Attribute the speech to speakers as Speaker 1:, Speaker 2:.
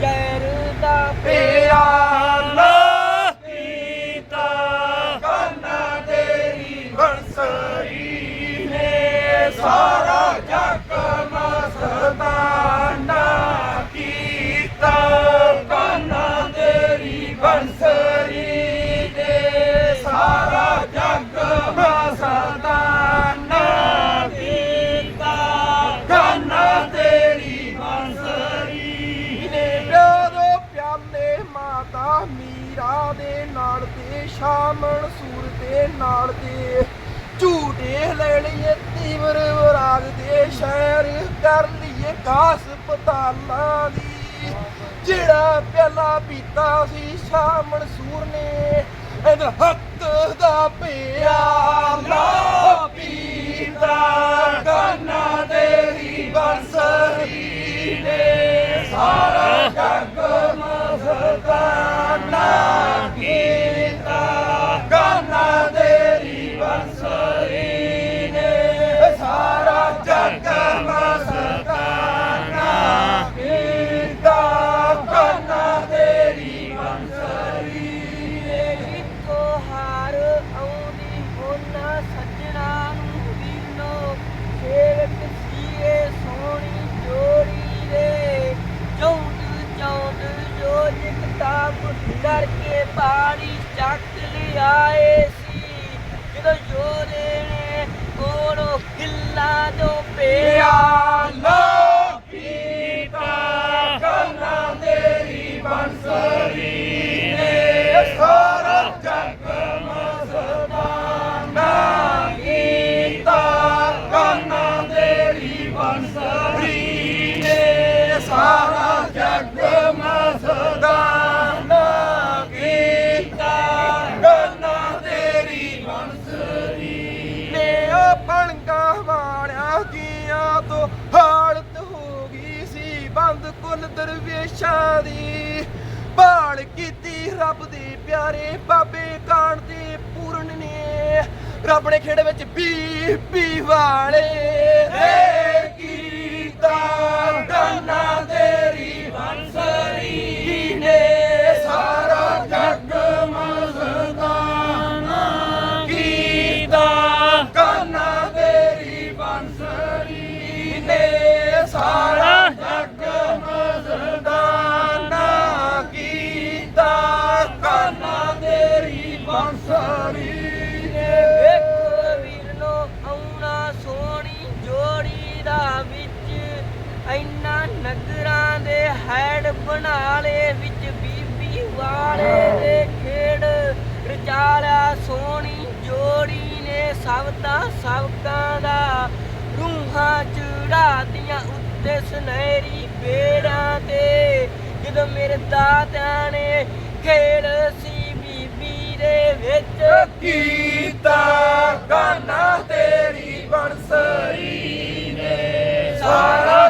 Speaker 1: chơi Meera ਦੇ ਨਾਲ ਸ਼ਾਮਣ ਸੂਰ ਦੇ ਨਾਲ ਦੇ ਝੂਟੇ ਲੈ ਲਈਏ ਤੀਵਰ ਰਾਗ ਦੇ ਸ਼ਹਿਰ ਕਰ ਲਈਏ ਕਾਸ ਪਤਾਲਾਂ ਦੀ। ਜਿਹੜਾ ਪਿਆਲਾ ਪੀਤਾ ਸੀ ਸ਼ਾਮਣ ਸੂਰ ਨੇ ਇਹਦਾ ਹੱਕ ਦਾ ਪਿਆਲਾ ਪੀਤਾ। ਕੰਨਾ
Speaker 2: ਕਰਕੇ ਪਾਣੀ ਚੱਕ ਲਿਆਏ ਸੀ। ਜਦੋਂ ਜੋਦੇ ਨੇ ਕੋਲੋਂ ਹਿੱਲਾ ਜੋ ਪਿਆ
Speaker 1: ਬੰਦ ਦਰਵੇਸ਼ਾਂ ਦੀ। ਬਾਲ ਕੀਤੀ ਰੱਬ ਦੇ ਪਿਆਰੇ ਬਾਬੇ ਕਾਣ ਦੇ ਪੂਰਨ ਨੇ। ਰੱਬ ਨੇ ਖੇੜੇ ਵਿੱਚ ਬੀਬੀ ਵਾਲੇ। ਰੇ ਕੀਤਾ
Speaker 2: ਨਗਰਾਂ ਦੇ ਹੈਡ ਬਣਾਲੇ ਵਿੱਚ ਬੀਬੀ ਵਾਲੇ ਦੇ ਖੇੜ ਰਚਾਲਿਆ ਸੋਹਣੀ ਜੋੜੀ ਨੇ ਸਬਤਾ ਸਬਕਾਂ ਦਾ। ਰੂਹਾਂ ਚੜਾਤੀਆਂ ਉੱਤੇ ਸੁਨਹਿਰੀ ਬੇੜਾਂ ਤੇ। ਜਦੋਂ ਮੇਰੇ ਦਾਤਿਆਂ ਨੇ ਖੇੜ ਸੀ ਬੀਬੀ ਦੇ ਵਿੱਚ।
Speaker 1: ਕੀਤਾ ਗਾਨਾ ਤੇਰੀ ਬਨਸਰੀ ਨੇ। ਸਾਰਾ